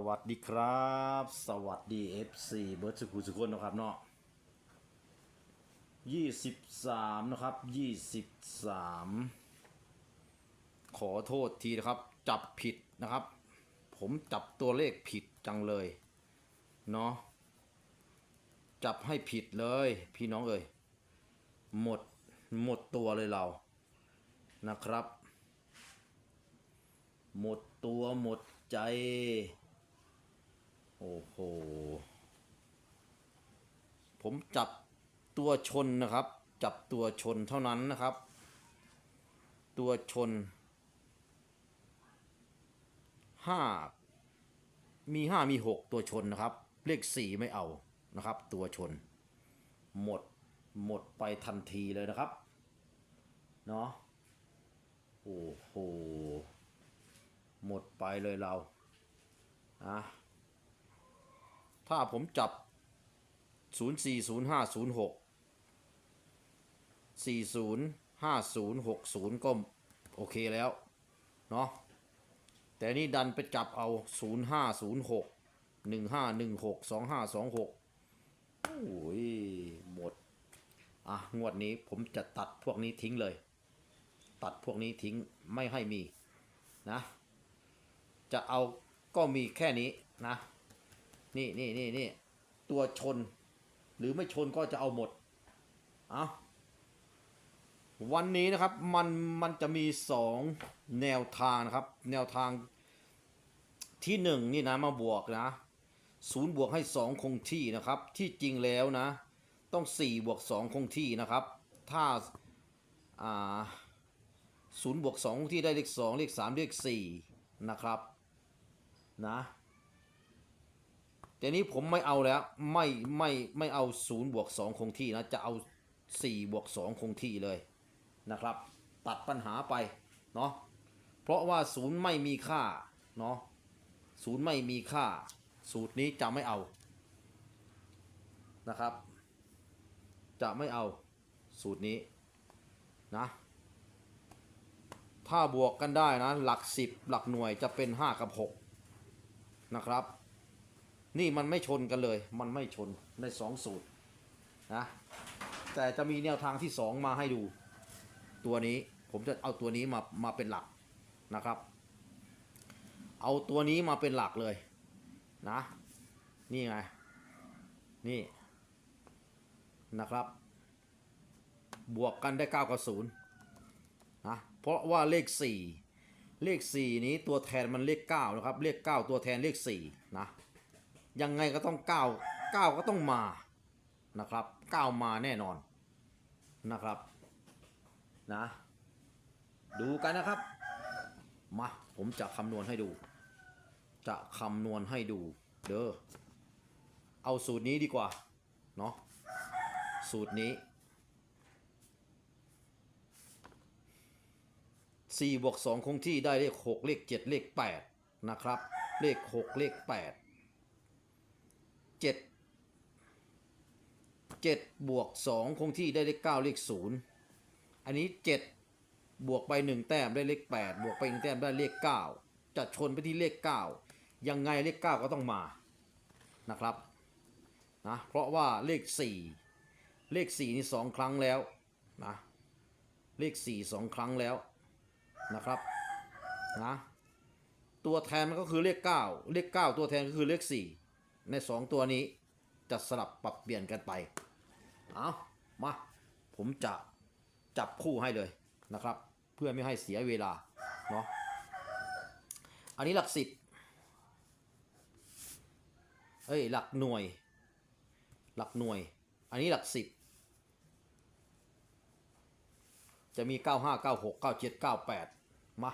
สวัสดีครับ สวัสดี FC เบิร์ดสกุลสุกคนนะครับเนาะ23นะครับ23ขอโทษทีนะครับ จับผิดนะครับ ผมจับตัวเลขผิดจังเลย เนาะจับให้ผิดเลย พี่น้องเอ่ยหมดหมดตัวเลยเรานะครับ หมดตัวหมดใจ โอ้โห ผมจับตัวชนนะครับ จับตัวชนเท่านั้นนะครับ ตัวชนห้ามีห้ามีหกตัวชนนะครับ เลขสี่ไม่เอานะครับ ตัวชน หมดหมดไปทันทีเลยนะครับ เนาะโอ้โห หมดไปเลยเรา อะ ถ้าผมจับ 0 4 0 5 0 6 4 0 5 0 6 0 ก็โอเคแล้ว เนาะแต่นี่ดันไปจับเอา 0 5 0 6 1 5 1 6 2 5 2 6 โอ้ย หมด อะ งวดนี้ผมจะตัดพวกนี้ทิ้งเลย ตัดพวกนี้ทิ้งไม่ให้มีนะ จะเอาก็มีแค่นี้นะ นี่นี่นี่นี่ตัวชน หรือไม่ชนก็จะเอาหมด เอาวันนี้นะครับมันมันจะมีสองแนวทางนะครับ แนวทางที่หนึ่งนี่นะมาบวกนะศูนย์บวกให้สองคงที่นะครับ ที่จริงแล้วนะ ต้องสี่บวกสองคงที่นะครับ ถ้าอ่าศูนย์บวกสองคงที่ได้เลขสองเลขสามเลขสี่นะครับนะ แต่นี้ผมไม่เอาแล้ว ไม่ไม่ไม่เอาศูนย์บวกสองคงที่นะ จะเอาสี่บวกสองคงที่เลยนะครับ ตัดปัญหาไปเนาะเพราะว่าศูนย์ไม่มีค่าเนาะศูนย์ไม่มีค่า สูตรนี้จะไม่เอานะครับ จะไม่เอาสูตรนี้นะถ้าบวกกันได้นะ หลักสิบหลักหน่วยจะเป็นห้ากับหกนะครับ นี่มันไม่ชนกันเลย มันไม่ชนในสองสูตรนะแต่จะมีแนวทางที่สองมาให้ดู ตัวนี้ผมจะเอาตัวนี้มามาเป็นหลักนะครับ เอาตัวนี้มาเป็นหลักเลยนะ นี่ไง นี่นะครับ บวกกันได้ 9 กับ0นะเพราะว่าเลข 4 เลข 4 นี้ตัวแทนมันเลข 9 นะครับ เลข 9 ตัวแทนเลข 4 นะ ยังไงก็ต้องก้าวก้าวก็ต้องมานะครับก้าวมาแน่นอนนะครับนะดูกันนะครับมาผมจะคำนวณให้ดู จะคำนวณให้ดูเด้อเอาสูตรนี้ดีกว่าเนาะสูตรนี้สี่บวกสองคงที่ได้เลขหกเลขเจ็ดเลขแปดนะครับ เลขหกเลขแปด เจ็ดเจ็ดบวกสองคงที่ได้เลขเก้าเลขศูนย์อันนี้เจ็ดบวกไปหนึ่งแต้มได้เลขแปดบวกไปหนึ่งแต้มได้เลขเก้าจะชนไปที่เลขเก้ายังไงเลขเก้าก็ต้องมานะครับนะเพราะว่าเลขสี่เลขสี่นี่สองครั้งแล้วนะเลขสี่สองครั้งแล้วนะครับนะตัวแทนมันก็คือเลขเก้าเลขเก้าตัวแทนก็คือเลขสี่ ในสองตัวนี้จะสลับปรับเปลี่ยนกันไป เอามา ผมจะจับคู่ให้เลยนะครับ เพื่อไม่ให้เสียเวลา เนาะ อันนี้หลักสิบเอ้ย หลักหน่วย หลักหน่วย อันนี้หลักสิบจะมี 95 96 97 98 มา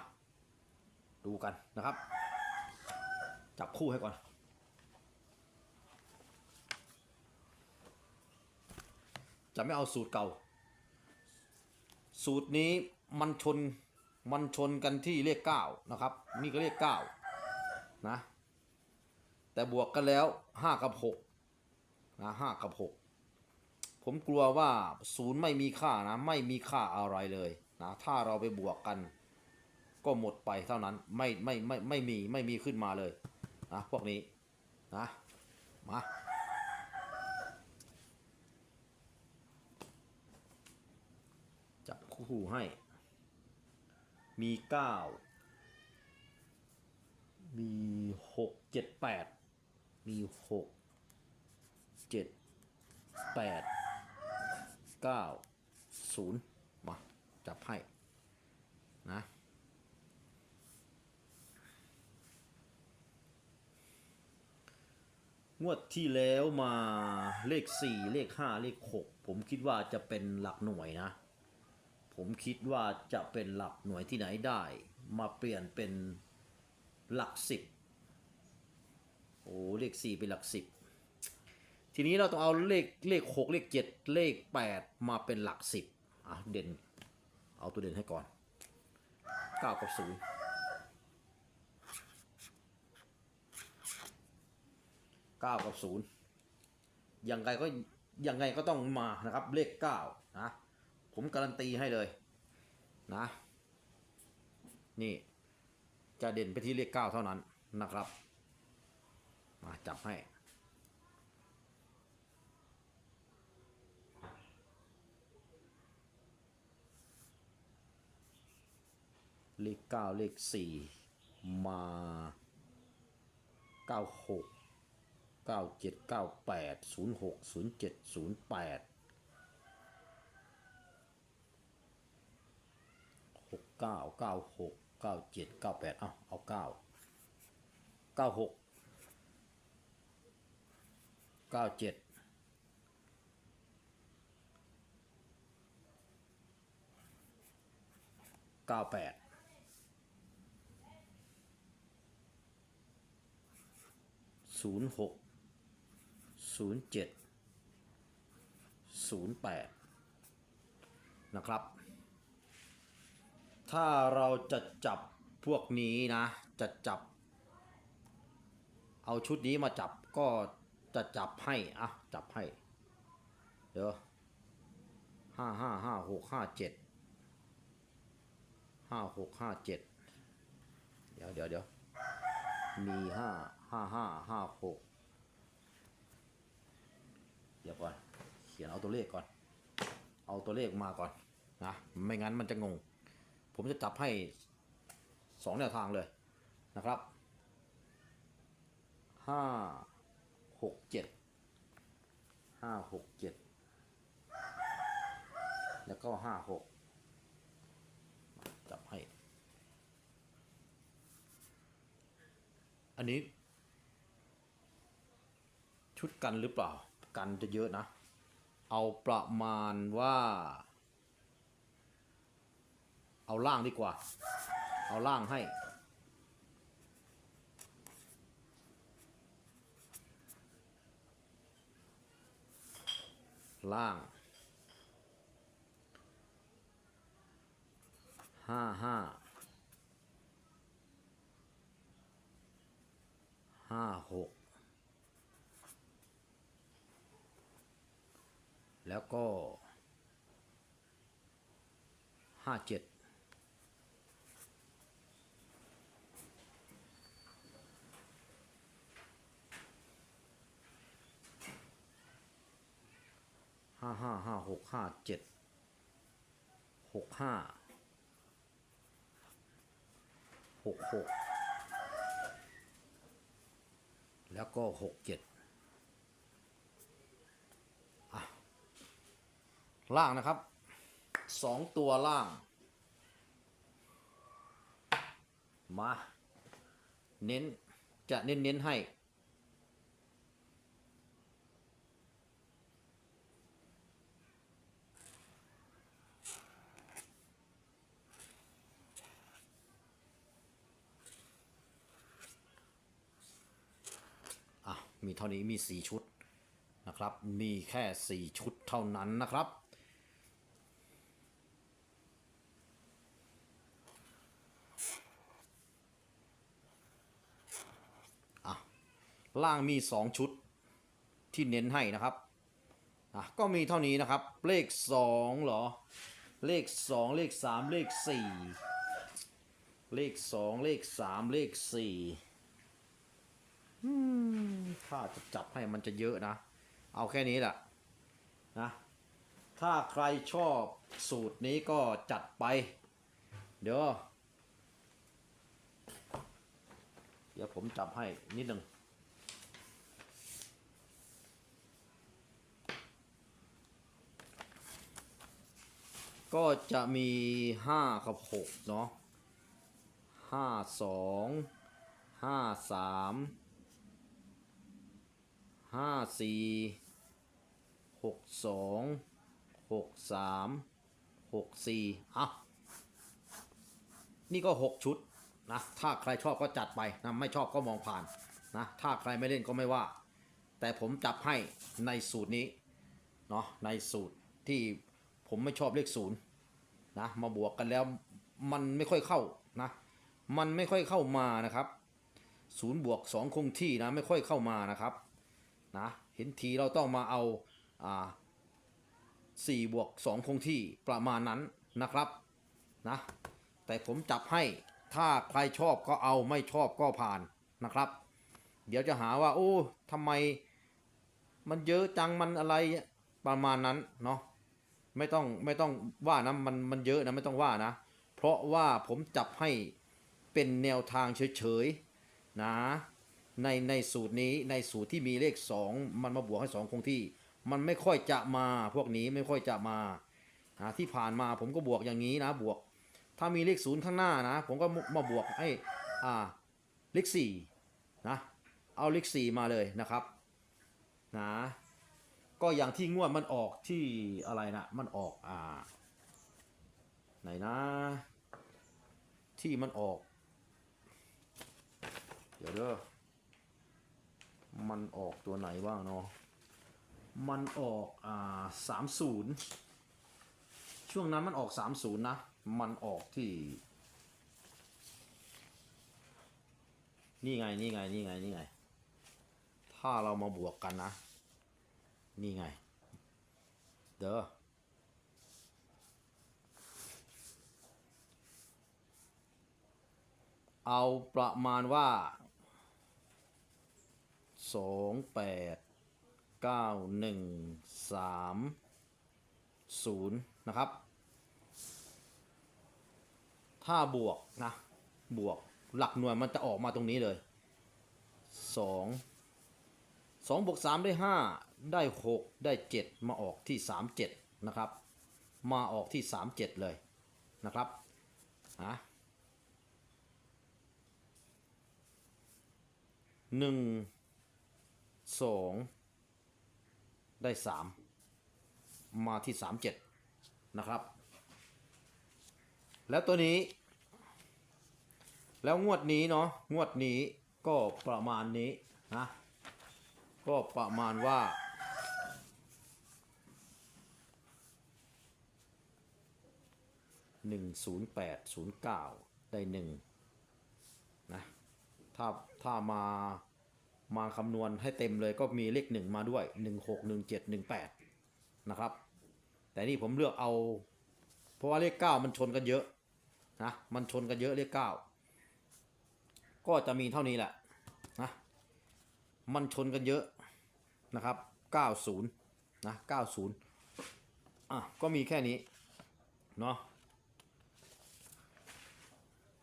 ดูกันนะครับ จับคู่ให้ก่อน จะไม่เอาสูตรเก่า สูตรนี้มันชนมันชนกันที่เลขเก้านะครับ นี่ก็เลขเก้านะ แต่บวกกันแล้วห้ากับหกนะห้ากับหกผมกลัวว่าศูนย์ไม่มีค่านะไม่มีค่าอะไรเลยนะถ้าเราไปบวกกันก็หมดไปเท่านั้นไม่ไม่ไม่ไม่มีไม่มีขึ้นมาเลยนะพวกนี้นะมาจับ คู่ให้ มีเก้ามีหกเจ็ดแปดมีหกเจ็ดแปดเก้าศูนย์มาจับให้นะงวดที่แล้วมาเลขสี่เลขห้าเลขหกผมคิดว่าจะเป็นหลักหน่วยนะ ผมคิดว่าจะเป็นหลักหน่วยที่ไหนได้ มาเปลี่ยนเป็นหลักสิบโอ้เลขสี่เป็นหลักสิบทีนี้เราต้องเอาเลขเลขหกเลขเจ็ดเลขแปดมาเป็นหลักสิบอะเด่น เอาตัวเด่นให้ก่อนเก้ากับศูนย์เก้ากับศูนย์ยังไงก็ยังไงก็ต้องมานะครับเลขเก้านะ ผมการันตีให้เลยนะ นี่ จะเด่นไปที่เลขเก้าเท่านั้นนะครับ มาจับให้ เลขเก้าเลขสี่มาเก้าหกเก้าเจ็ดเก้าแปดศูนย์หกศูนย์เจ็ดศูนย์แปดหก เก้าเก้าหกเก้าเจ็ดเก้าแปดเอาเอาเก้าเก้าหกเก้าเจ็ดเก้าแปดศูนย์หกศูนย์เจ็ดศูนย์แปดนะครับ ถ้าเราจะจับพวกนี้นะ จะจับ เอาชุดนี้มาจับก็จะจับให้อะจับให้ เดี๋ยวห้าห้าห้าหกห้าเจ็ดห้าหกห้าเจ็ดเดี๋ยวเดี๋ยวเดี๋ยวมีห้าห้าห้าห้าหกเดี๋ยวก่อน เขียนเอาตัวเลขก่อน เอาตัวเลขมาก่อนนะ ไม่งั้นมันจะงง ผมจะจับให้สองแนวทางเลยนะครับห้าหกเจ็ดห้าหกเจ็ดแล้วก็ห้าหกจับให้ อันนี้ ชุดกันหรือเปล่า กันจะเยอะนะ เอาประมาณว่า เอาล่างดีกว่า เอาล่างให้ ล่างห้าห้าห้าหกแล้วก็ห้าเจ็ด ห้าห้าห้าหกห้าเจ็ดหกห้าหกหกแล้วก็หกเจ็ดล่างนะครับสองตัวล่าง มา เน้นจะเน้นเน้นให้ มีเท่านี้มีสี่ชุดนะครับ มีแค่สี่ชุดเท่านั้นนะครับอะล่างมีสองชุดที่เน้นให้นะครับอะก็มีเท่านี้นะครับ เลขสองเหรอ เลขสองเลขสามเลขสี่เลขสองเลขสามเลขสี่ ถ้าจะจับให้มันจะเยอะนะ เอาแค่นี้แหละนะ ถ้าใครชอบสูตรนี้ก็จัดไป เดี๋ยว เดี๋ยวผมจับให้นิดหนึ่งก็จะมีห้ากับหกเนาะห้าสองห้าสาม ห้าสี่หกสองหกสามหกสี่อะนี่ก็หกชุดนะถ้าใครชอบก็จัดไปนะไม่ชอบก็มองผ่านนะถ้าใครไม่เล่นก็ไม่ว่า แต่ผมจับให้ในสูตรนี้เนาะในสูตรที่ผมไม่ชอบเลขศูนย์นะมาบวกกันแล้วมันไม่ค่อยเข้านะมันไม่ค่อยเข้ามานะครับศูนย์บวกสองคงที่นะไม่ค่อยเข้ามานะครับ นะเห็นทีเราต้องมาเอาอ่าสี่บวกสองคงที่ประมาณนั้นนะครับนะแต่ผมจับให้ถ้าใครชอบก็เอาไม่ชอบก็ผ่านนะครับ เดี๋ยวจะหาว่า โอ้ทำไมมันเยอะจังมันอะไรประมาณนั้นเนาะไม่ต้องไม่ต้องว่านะมันมันเยอะนะไม่ต้องว่านะ เพราะว่าผมจับให้เป็นแนวทางเฉยๆนะ ในในสูตรนี้ในสูตรที่มีเลข 2 มันมาบวกให้ 2 คงที่ มันไม่ค่อยจะมาพวกนี้ไม่ค่อยจะมาที่ผ่านมาผมก็บวกอย่างนี้นะบวก ถ้ามีเลขศูนย์ข้างหน้านะ ผมก็มาบวกให้อ่าเลข4นะเอาเลข4มาเลยนะครับนะก็อย่างที่งวดมันออกที่อะไรนะมันออกอ่าไหนนะ ที่มันออก เดี๋ยวเด้อ มันออกตัวไหนบ้างเนาะ มันออกอ่าสามศูนย์ช่วงนั้นมันออกสามศูนย์นะ มันออกที่ นี่ไง นี่ไง นี่ไง นี่ไง ถ้าเรามาบวกกันนะ นี่ไง เด้อเอาประมาณว่า สองแปดเก้าหนึ่งสามศูนย์นะครับ ถ้าบวกนะ บวกหลักหน่วยมันจะออกมาตรงนี้เลยสองสองบวกสามได้ห้าได้หกได้เจ็ดมาออกที่สามเจ็ดนะครับ มาออกที่สามเจ็ดเลยนะครับอะหนึ่ง สองได้สามมาที่สามเจ็ดนะครับ แล้วตัวนี้ แล้วงวดนี้เนาะงวดนี้ก็ประมาณนี้นะก็ประมาณว่าหนึ่งศูนย์แปดศูนย์เก้าได้หนึ่งนะถ้าถ้ามา มาคำนวณให้เต็มเลยก็มีเลขหนึ่งมาด้วยหนึ่งหกหนึ่งเจ็ดหนึ่งแปดนะครับ แต่นี่ผมเลือกเอา เพราะว่าเลขเก้ามันชนกันเยอะนะมันชนกันเยอะเลขเก้าก็จะมีเท่านี้แหละนะมันชนกันเยอะนะครับ 90นะ90อะก็มีแค่นี้เนาะ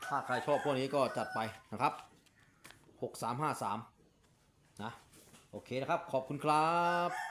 ถ้าใครชอบพวกนี้ก็จัดไปนะครับ 6353 นะโอเคนะครับ ขอบคุณครับ